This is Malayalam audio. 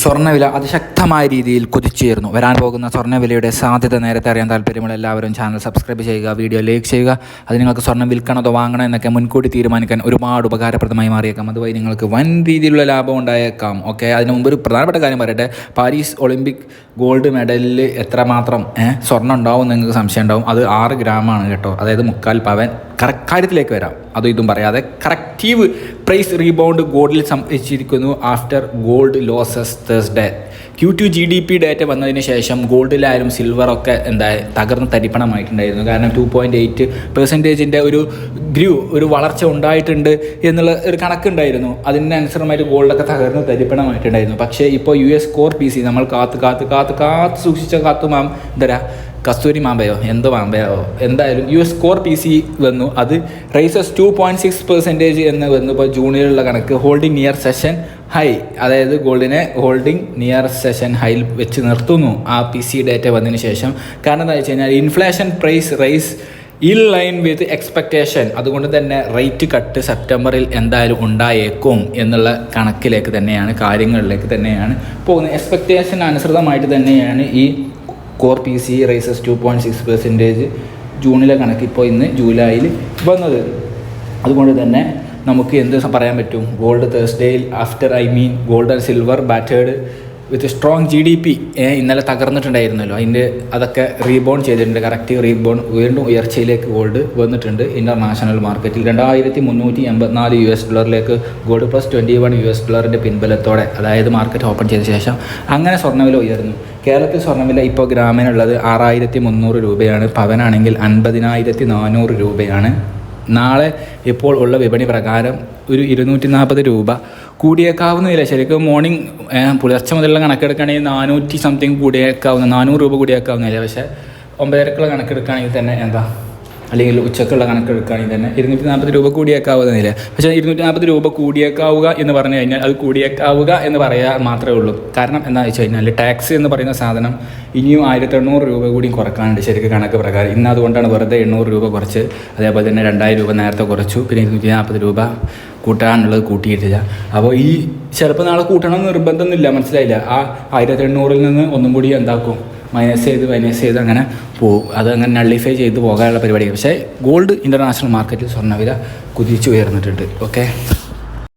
സ്വർണവില അതിശക്തമായ രീതിയിൽ കുതിച്ചുയർന്നു വരാൻ പോകുന്ന സ്വർണവിലയുടെ സാധ്യത നേരത്തെ അറിയാൻ താല്പര്യമുള്ള എല്ലാവരും ചാനൽ സബ്സ്ക്രൈബ് ചെയ്യുക വീഡിയോ ലൈക്ക് ചെയ്യുക. അത് നിങ്ങൾക്ക് സ്വർണം വിൽക്കണോ അതോ വാങ്ങണോ എന്നൊക്കെ മുൻകൂട്ടി തീരുമാനിക്കാൻ ഒരുപാട് ഉപകാരപ്രദമായി മാറിയേക്കാം. അതുവഴി നിങ്ങൾക്ക് വൻ രീതിയിലുള്ള ലാഭം ഉണ്ടായേക്കാം. ഓക്കെ അതിന് മുമ്പ് ഒരു പ്രധാനപ്പെട്ട കാര്യം പറയട്ടെ. പാരീസ് ഒളിമ്പിക് ഗോൾഡ് മെഡലിൽ എത്രമാത്രം സ്വർണം ഉണ്ടാവും നിങ്ങൾക്ക് സംശയം ഉണ്ടാവും. അത് ആറ് ഗ്രാമാണ് കേട്ടോ. അതായത് മുക്കാൽ പവൻ കാര്യത്തിലേക്ക് വരാം. അതും ഇതും പറയാതെ കറക്റ്റീവ് പ്രൈസ് റീബൗണ്ട് ഗോൾഡിൽ സംഭവിച്ചിരിക്കുന്നു after gold losses Thursday Q two G D P data വന്നതിന് ശേഷം ഗോൾഡിലായാലും സിൽവറൊക്കെ എന്താ തകർന്ന് തരിപ്പണമായിട്ടുണ്ടായിരുന്നു. കാരണം ടു പോയിന്റ് എയ്റ്റ് പെർസെന്റേജിന്റെ ഒരു ഗ്രൂ ഒരു വളർച്ച ഉണ്ടായിട്ടുണ്ട് എന്നുള്ള ഒരു കണക്കുണ്ടായിരുന്നു. അതിന്റെ അനുസൃതമായിട്ട് ഗോൾഡൊക്കെ തകർന്ന് തരിപ്പണമായിട്ടുണ്ടായിരുന്നു. പക്ഷേ ഇപ്പോൾ U S core P C നമ്മൾ കാത്ത് കാത്ത് കാത്ത് കാത്ത് സൂക്ഷിച്ച കാത്തു മാം എന്താ കസ്തൂരി മാമ്പയോ? എന്തോ മാമ്പയോ എന്തായാലും U S core P C വന്നു. അത് rises to point six percentage എന്ന് വന്നു. ഇപ്പോൾ ജൂണിലുള്ള കണക്ക് ഹോൾഡിംഗ് നിയർ സെഷൻ ഹൈ അതായത് ഗോൾഡിനെ ഹോൾഡിംഗ് നിയർ സെഷൻ ഹൈയിൽ വെച്ച് നിർത്തുന്നു ആ പി സി ഡേറ്റ വന്നതിന് ശേഷം. കാരണം എന്താ വെച്ച് കഴിഞ്ഞാൽ inflation price rise in line with expectation അതുകൊണ്ട് തന്നെ റേറ്റ് കട്ട് സെപ്റ്റംബറിൽ എന്തായാലും ഉണ്ടായേക്കും എന്നുള്ള കണക്കിലേക്ക് തന്നെയാണ് കാര്യങ്ങളിലേക്ക് തന്നെയാണ് പോകുന്നത്. എക്സ്പെക്റ്റേഷൻ അനുസൃതമായിട്ട് തന്നെയാണ് ഈ core P C rises to point six percentage ജൂണിലെ കണക്ക് ഇപ്പോൾ ഇന്ന് ജൂലൈയിൽ വന്നത്. അതുകൊണ്ട് തന്നെ നമുക്ക് എന്ത് പറയാൻ പറ്റും? Gold തേഴ്സ്ഡേയിൽ after I mean gold and silver battered with strong G D P ഇന്നലെ തകർന്നിട്ടുണ്ടായിരുന്നല്ലോ. അതിന്റെ അതൊക്കെ റീബോൺ ചെയ്തിട്ടുണ്ട്. കറക്റ്റ് റീബോൺ വീണ്ടും ഉയർച്ചയിലേക്ക് ഗോൾഡ് വന്നിട്ടുണ്ട് ഇന്റർനാഷണൽ മാർക്കറ്റിൽ രണ്ടായിരത്തി മുന്നൂറ്റി എൺപത്തിനാല് U S ഡോളറിലേക്ക് gold plus twenty one U S ഡോളറിന്റെ പിൻബലത്തോടെ അതായത് മാർക്കറ്റ് ഓപ്പൺ ചെയ്ത ശേഷം അങ്ങനെ സ്വർണവില ഉയർന്നു. കേരളത്തിൽ സ്വർണവില ഇപ്പോൾ ഗ്രാമിനുള്ളത് ആറായിരത്തി മുന്നൂറ് രൂപയാണ്. പവനാണെങ്കിൽ അൻപതിനായിരത്തി നാനൂറ് രൂപയാണ്. നാളെ ഇപ്പോൾ ഉള്ള വിപണി പ്രകാരം ഒരു ഇരുന്നൂറ്റി നാൽപ്പത് രൂപ കൂടിയേക്കാവുന്നതില്ല ശരിക്കും മോർണിംഗ് പുലർച്ചെ മുതലുള്ള കണക്കെടുക്കുകയാണെങ്കിൽ നാനൂറ്റി സംതിങ് കൂടിയേക്കാവുന്ന നാനൂറ് രൂപ കൂടിയേക്കാവുന്നില്ല പക്ഷേ ഒമ്പതരക്കുള്ള കണക്കെടുക്കുകയാണെങ്കിൽ തന്നെ എന്താ? അല്ലെങ്കിൽ ഉച്ചക്കുള്ള കണക്കെടുക്കുകയാണെങ്കിൽ തന്നെ ഇരുന്നൂറ്റി നാൽപ്പത് രൂപ കൂടിയേക്കാവുന്നില്ല പക്ഷേ ഇരുന്നൂറ്റി നാൽപ്പത് രൂപ കൂടിയേക്കാവുക എന്ന് പറഞ്ഞു കഴിഞ്ഞാൽ അത് കൂടിയേക്കാവുക എന്ന് പറയാൻ മാത്രമേ ഉള്ളൂ. കാരണം എന്താണെന്ന് വെച്ച് കഴിഞ്ഞാൽ ടാക്സ് എന്ന് പറയുന്ന സാധനം ഇനിയും ആയിരത്തി എണ്ണൂറ് രൂപ കൂടിയും കുറക്കാനുണ്ട് ശരിക്കും കണക്ക് പ്രകാരം. ഇന്ന് അതുകൊണ്ടാണ് വെറുതെ എണ്ണൂറ് രൂപ കുറച്ച് അതേപോലെ തന്നെ രണ്ടായിരം രൂപ നേരത്തെ കുറച്ചു പിന്നെ ഇരുന്നൂറ്റി നാൽപ്പത് രൂപ കൂട്ടാനുള്ളത് കൂട്ടിയിട്ടില്ല. അപ്പോൾ ഈ ചിലപ്പോൾ നാളെ കൂട്ടണം നിർബന്ധമൊന്നുമില്ല മനസ്സിലായില്ല. ആ ആയിരത്തി എണ്ണൂറിൽ നിന്ന് ഒന്നും കൂടി എന്താക്കും? മൈനസ് ചെയ്ത് മൈനസ് ചെയ്ത് അങ്ങനെ പോകും അത് അങ്ങനെ നള്ളിഫൈ ചെയ്ത് പോകാനുള്ള പരിപാടിയാണ്. പക്ഷേ ഗോൾഡ് ഇന്റർനാഷണൽ മാർക്കറ്റിൽ സ്വർണവില കുതിച്ചു ഉയർന്നിട്ടുണ്ട് ഓക്കെ